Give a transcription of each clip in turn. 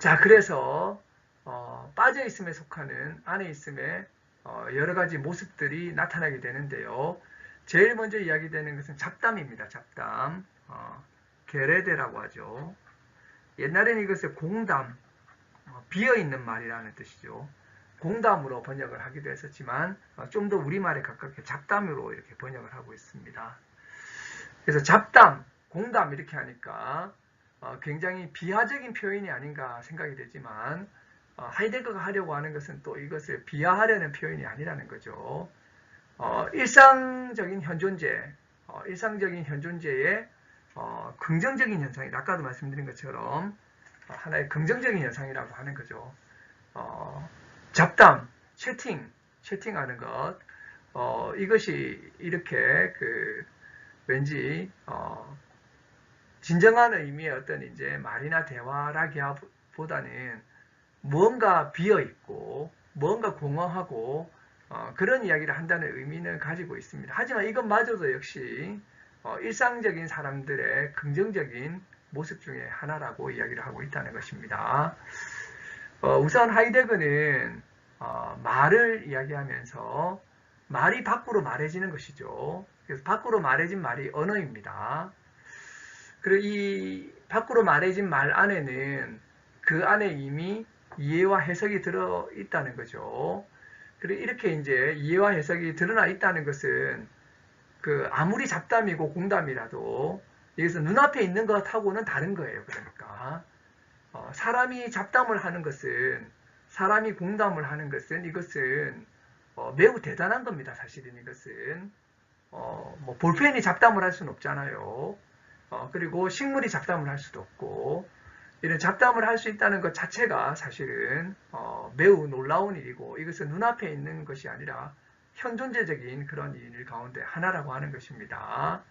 자, 그래서 어, 빠져 있음에 속하는 안에 있음에 어, 여러 가지 모습들이 나타나게 되는데요. 제일 먼저 이야기되는 것은 잡담입니다. 잡담. 어, 게레데라고 하죠. 옛날에는 이것을 공담, 어, 비어있는 말이라는 뜻이죠. 공담으로 번역을 하기도 했었지만 어, 좀더 우리말에 가깝게 잡담으로 이렇게 번역을 하고 있습니다. 그래서 잡담, 공담 이렇게 하니까 어, 굉장히 비하적인 표현이 아닌가 생각이 되지만 어, 하이데거가 하려고 하는 것은 또 이것을 비하하려는 표현이 아니라는 거죠. 어, 일상적인 현존재, 어, 일상적인 현존재의 어, 긍정적인 현상이다. 아까도 말씀드린 것처럼 어, 하나의 긍정적인 현상이라고 하는 거죠. 어, 잡담, 채팅, 채팅하는 것, 어, 이것이 이렇게 그 왠지 어, 진정한 의미의 어떤 이제 말이나 대화라기보다는 무언가 비어 있고 무언가 공허하고 어, 그런 이야기를 한다는 의미는 가지고 있습니다. 하지만 이것마저도 역시 어, 일상적인 사람들의 긍정적인 모습 중에 하나라고 이야기를 하고 있다는 것입니다. 어, 우선 하이데거는 어, 말을 이야기하면서 말이 밖으로 말해지는 것이죠. 그래서 밖으로 말해진 말이 언어입니다. 그리고 이 밖으로 말해진 말 안에는 그 안에 이미 이해와 해석이 들어 있다는 거죠. 그리고 이렇게 이제 이해와 해석이 드러나 있다는 것은 그 아무리 잡담이고 공담이라도 여기서 눈앞에 있는 것하고는 다른 거예요. 그러니까 어, 사람이 잡담을 하는 것은 사람이 공담을 하는 것은 이것은 어, 매우 대단한 겁니다. 사실은 이것은 어, 뭐 볼펜이 잡담을 할 수는 없잖아요. 어, 그리고 식물이 잡담을 할 수도 없고 이런 잡담을 할 수 있다는 것 자체가 사실은 어, 매우 놀라운 일이고 이것은 눈앞에 있는 것이 아니라 현존재적인 그런 일 가운데 하나라고 하는 것입니다.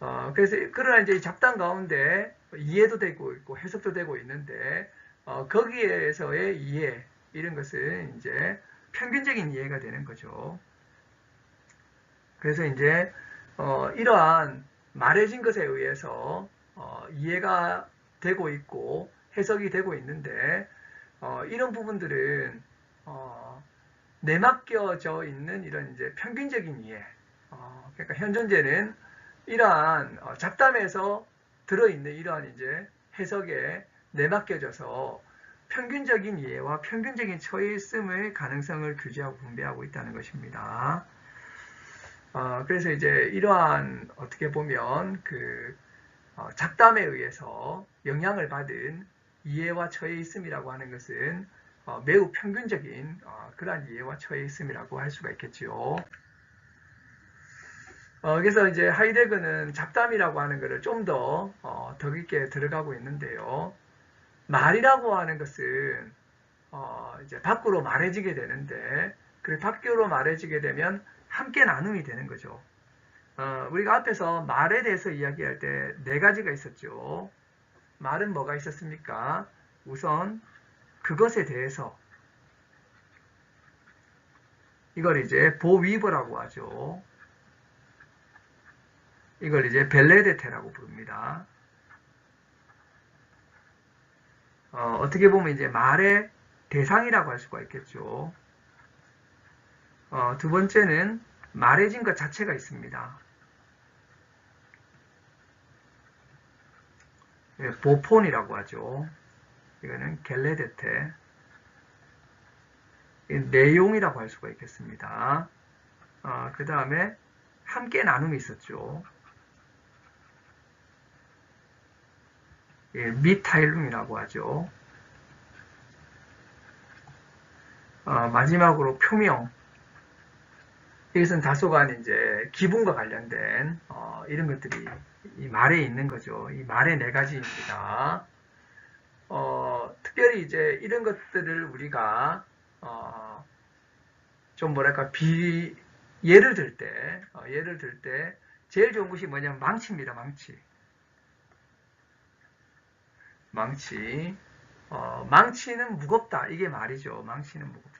어, 그래서 그러나 이제 이 잡담 가운데 이해도 되고 있고 해석도 되고 있는데 어, 거기에서의 이해 이런 것은 이제 평균적인 이해가 되는 거죠. 그래서 이제 어, 이러한 말해진 것에 의해서 어, 이해가 되고 있고 해석이 되고 있는데 어, 이런 부분들은 어, 내맡겨져 있는 이런 이제 평균적인 이해. 어, 그러니까 현존재는 이러한 어, 잡담에서 들어있는 이러한 이제 해석에 내맡겨져서 평균적인 이해와 평균적인 처해 있음의 가능성을 규제하고 분배하고 있다는 것입니다. 어, 그래서 이제 이러한 어떻게 보면 그 어, 잡담에 의해서 영향을 받은 이해와 처해 있음이라고 하는 것은 어, 매우 평균적인 어, 그러한 이해와 처해 있음이라고 할 수가 있겠지요. 어, 그래서 이제 하이데거는 잡담이라고 하는 것을 좀더 어, 더 깊게 들어가고 있는데요. 말이라고 하는 것은 어, 이제 밖으로 말해지게 되는데 그 밖으로 말해지게 되면 함께 나눔이 되는 거죠. 어, 우리가 앞에서 말에 대해서 이야기할 때 네 가지가 있었죠. 말은 뭐가 있었습니까? 우선 그것에 대해서 이걸 이제 보위버라고 하죠. 이걸 이제 벨레데테라고 부릅니다. 어, 떻게 보면 이제 말의 대상이라고 할 수가 있겠죠. 어, 두 번째는 말해진 것 자체가 있습니다. 예, 보폰이라고 하죠. 이거는 겔레데테. 내용이라고 할 수가 있겠습니다. 어, 그 다음에 함께 나눔이 있었죠. 예, 미타일룸이라고 하죠. 어, 마지막으로 표명. 이것은 다소간 이제 기분과 관련된 어, 이런 것들이 이 말에 있는 거죠. 이 말의 네 가지입니다. 어, 특별히 이제 이런 것들을 우리가 어, 좀 뭐랄까 비 예를 들 때, 어, 예를 들 때 제일 좋은 것이 뭐냐면 망치입니다. 망치. 망치. 어, 망치는 무겁다. 이게 말이죠. 망치는 무겁다.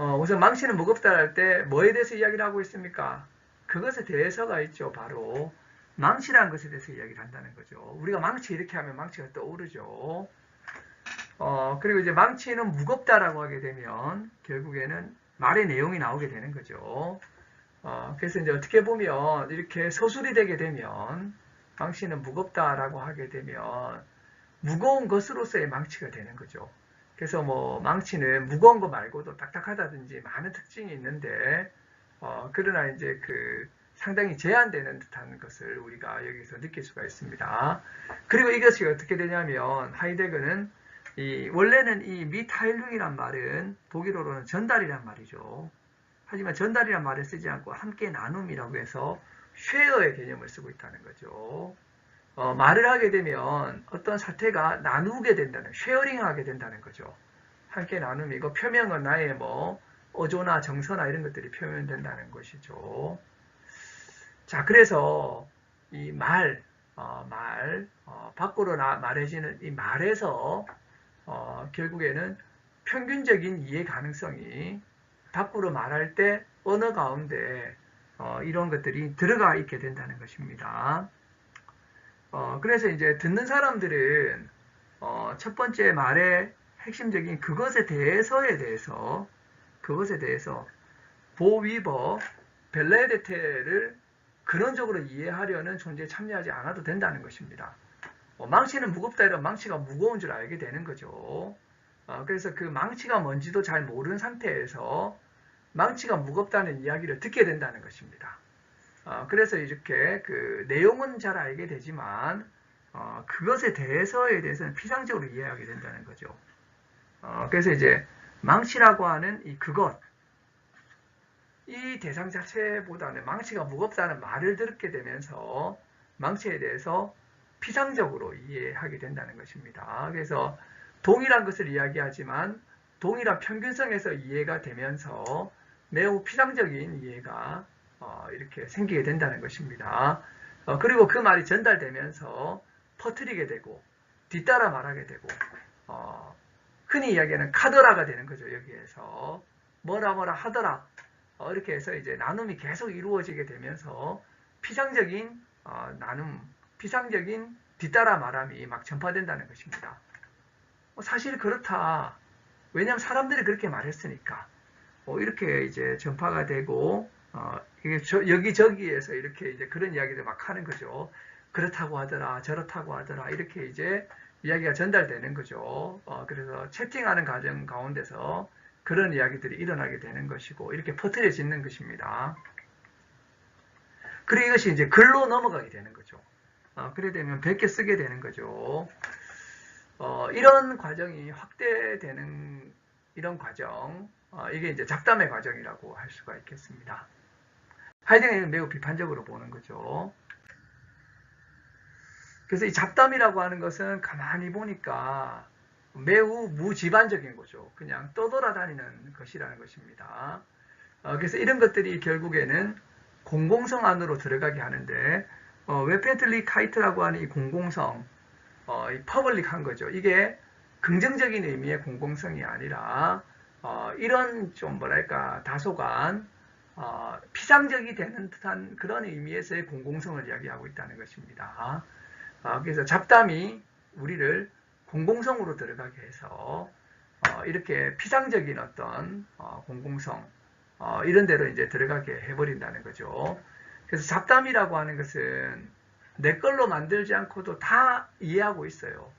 어, 우선 망치는 무겁다 할 때 뭐에 대해서 이야기를 하고 있습니까? 그것에 대해서가 있죠. 바로 망치라는 것에 대해서 이야기를 한다는 거죠. 우리가 망치 이렇게 하면 망치가 떠오르죠. 어, 그리고 이제 망치는 무겁다라고 하게 되면 결국에는 말의 내용이 나오게 되는 거죠. 어, 그래서 이제 어떻게 보면 이렇게 서술이 되게 되면 망치는 무겁다라고 하게 되면 무거운 것으로서의 망치가 되는 거죠. 그래서 뭐 망치는 무거운 거 말고도 딱딱하다든지 많은 특징이 있는데 어, 그러나 이제 그 상당히 제한되는 듯한 것을 우리가 여기서 느낄 수가 있습니다. 그리고 이것이 어떻게 되냐면 하이데거는 이 원래는 이 미타일룽이란 말은 독일어로는 전달이란 말이죠. 하지만 전달이란 말을 쓰지 않고 함께 나눔이라고 해서 쉐어의 개념을 쓰고 있다는 거죠. 어, 말을 하게 되면 어떤 사태가 나누게 된다는, 쉐어링하게 된다는 거죠. 함께 나눔이고 표명은 나의 뭐 어조나 정서나 이런 것들이 표현된다는 것이죠. 자, 그래서 이 말, 어, 말, 어, 밖으로 나, 말해지는 이 말에서 어, 결국에는 평균적인 이해 가능성이 밖으로 말할 때 언어 가운데 어, 이런 것들이 들어가 있게 된다는 것입니다. 어, 그래서 이제 듣는 사람들은 어, 첫 번째 말의 핵심적인 그것에 대해서에 대해서 그것에 대해서 보위버 벨레데테를 근원적으로 이해하려는 존재에 참여하지 않아도 된다는 것입니다. 어, 망치는 무겁다 이런 망치가 무거운 줄 알게 되는 거죠. 어, 그래서 그 망치가 뭔지도 잘 모르는 상태에서 망치가 무겁다는 이야기를 듣게 된다는 것입니다. 어, 그래서 이렇게 그 내용은 잘 알게 되지만 어, 그것에 대해서에 대해서는 피상적으로 이해하게 된다는 거죠. 어, 그래서 이제 망치라고 하는 이 그것 이 대상 자체보다는 망치가 무겁다는 말을 듣게 되면서 망치에 대해서 피상적으로 이해하게 된다는 것입니다. 그래서 동일한 것을 이야기하지만 동일한 평균성에서 이해가 되면서 매우 피상적인 이해가 어, 이렇게 생기게 된다는 것입니다. 어, 그리고 그 말이 전달되면서 퍼뜨리게 되고 뒤따라 말하게 되고 어, 흔히 이야기하는 카더라가 되는 거죠. 여기에서 뭐라 뭐라 하더라 어, 이렇게 해서 이제 나눔이 계속 이루어지게 되면서 피상적인 어, 나눔, 피상적인 뒤따라 말함이 막 전파된다는 것입니다. 어, 사실 그렇다. 왜냐하면 사람들이 그렇게 말했으니까. 어, 이렇게 이제 전파가 되고 어, 여기저기에서 이렇게 이제 그런 이야기를 막 하는 거죠. 그렇다고 하더라, 저렇다고 하더라, 이렇게 이제 이야기가 전달되는 거죠. 어, 그래서 채팅하는 과정 가운데서 그런 이야기들이 일어나게 되는 것이고, 이렇게 퍼뜨려지는 것입니다. 그리고 이것이 이제 글로 넘어가게 되는 거죠. 어, 그래 되면 100개 쓰게 되는 거죠. 어, 이런 과정이 확대되는 이런 과정, 어, 이게 이제 잡담의 과정이라고 할 수가 있겠습니다. 하이딩은 매우 비판적으로 보는 거죠. 그래서 이 잡담이라고 하는 것은 가만히 보니까 매우 무지반적인 거죠. 그냥 떠돌아다니는 것이라는 것입니다. 어, 그래서 이런 것들이 결국에는 공공성 안으로 들어가게 하는데 어, 웨펜틀리 카이트라고 하는 이 공공성, 어, 이 퍼블릭한 거죠. 이게 긍정적인 의미의 공공성이 아니라 어, 이런 좀 뭐랄까 다소간 어, 피상적이 되는 듯한 그런 의미에서의 공공성을 이야기하고 있다는 것입니다. 어, 그래서 잡담이 우리를 공공성으로 들어가게 해서 어, 이렇게 피상적인 어떤 어, 공공성 어, 이런 데로 이제 들어가게 해버린다는 거죠. 그래서 잡담이라고 하는 것은 내 걸로 만들지 않고도 다 이해하고 있어요.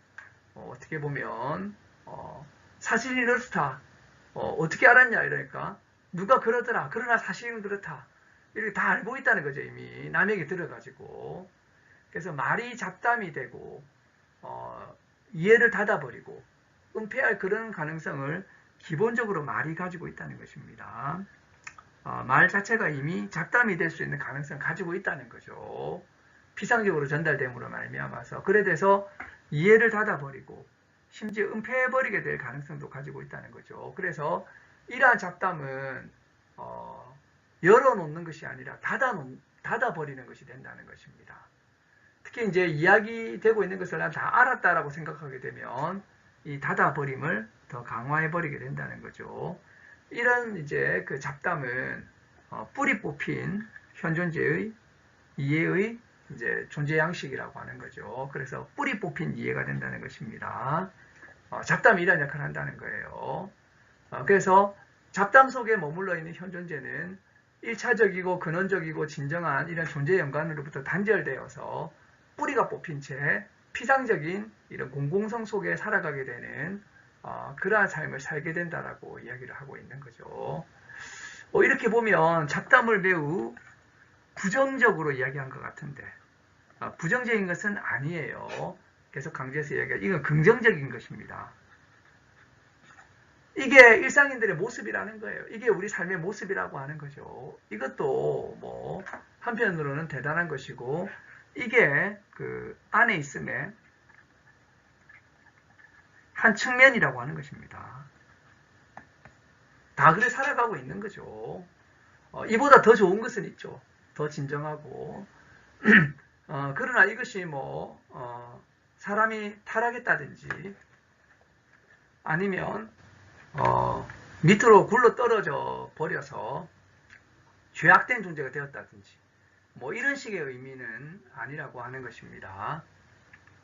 어, 떻게 보면 어, 사실이 이렇다. 어, 떻게 알았냐 이러니까 누가 그러더라. 그러나 사실은 그렇다. 이렇게 다 알고 있다는 거죠 이미 남에게 들어가지고. 그래서 말이 잡담이 되고 어, 이해를 닫아버리고 은폐할 그런 가능성을 기본적으로 말이 가지고 있다는 것입니다. 어, 말 자체가 이미 잡담이 될 수 있는 가능성을 가지고 있다는 거죠. 피상적으로 전달됨으로 말미암아서 그래 돼서 이해를 닫아버리고 심지어 은폐해버리게 될 가능성도 가지고 있다는 거죠. 그래서 이러한 잡담은 어, 열어놓는 것이 아니라 닫아 닫아버리는 것이 된다는 것입니다. 특히 이제 이야기되고 있는 것을 난 다 알았다라고 생각하게 되면 이 닫아버림을 더 강화해버리게 된다는 거죠. 이런 이제 그 잡담은 어, 뿌리 뽑힌 현존제의 이해의 이제 존재 양식이라고 하는 거죠. 그래서 뿌리 뽑힌 이해가 된다는 것입니다. 어, 잡담이 이런 역할을 한다는 거예요. 어, 그래서 잡담 속에 머물러 있는 현존재는 1차적이고 근원적이고 진정한 이런 존재 연관으로부터 단절되어서 뿌리가 뽑힌 채 피상적인 이런 공공성 속에 살아가게 되는 어, 그러한 삶을 살게 된다라고 이야기를 하고 있는 거죠. 어, 이렇게 보면 잡담을 매우 부정적으로 이야기한 것 같은데 어, 부정적인 것은 아니에요. 계속 강조해서 이야기해 이건 긍정적인 것입니다. 이게 일상인들의 모습이라는 거예요. 이게 우리 삶의 모습이라고 하는 거죠. 이것도 뭐 한편으로는 대단한 것이고 이게 그 안에 있음의 한 측면이라고 하는 것입니다. 다 그래 살아가고 있는 거죠. 어, 이보다 더 좋은 것은 있죠. 더 진정하고. 어, 그러나 이것이 뭐 어, 사람이 타락했다든지 아니면 어, 밑으로 굴러 떨어져 버려서 죄악된 존재가 되었다든지 뭐 이런 식의 의미는 아니라고 하는 것입니다.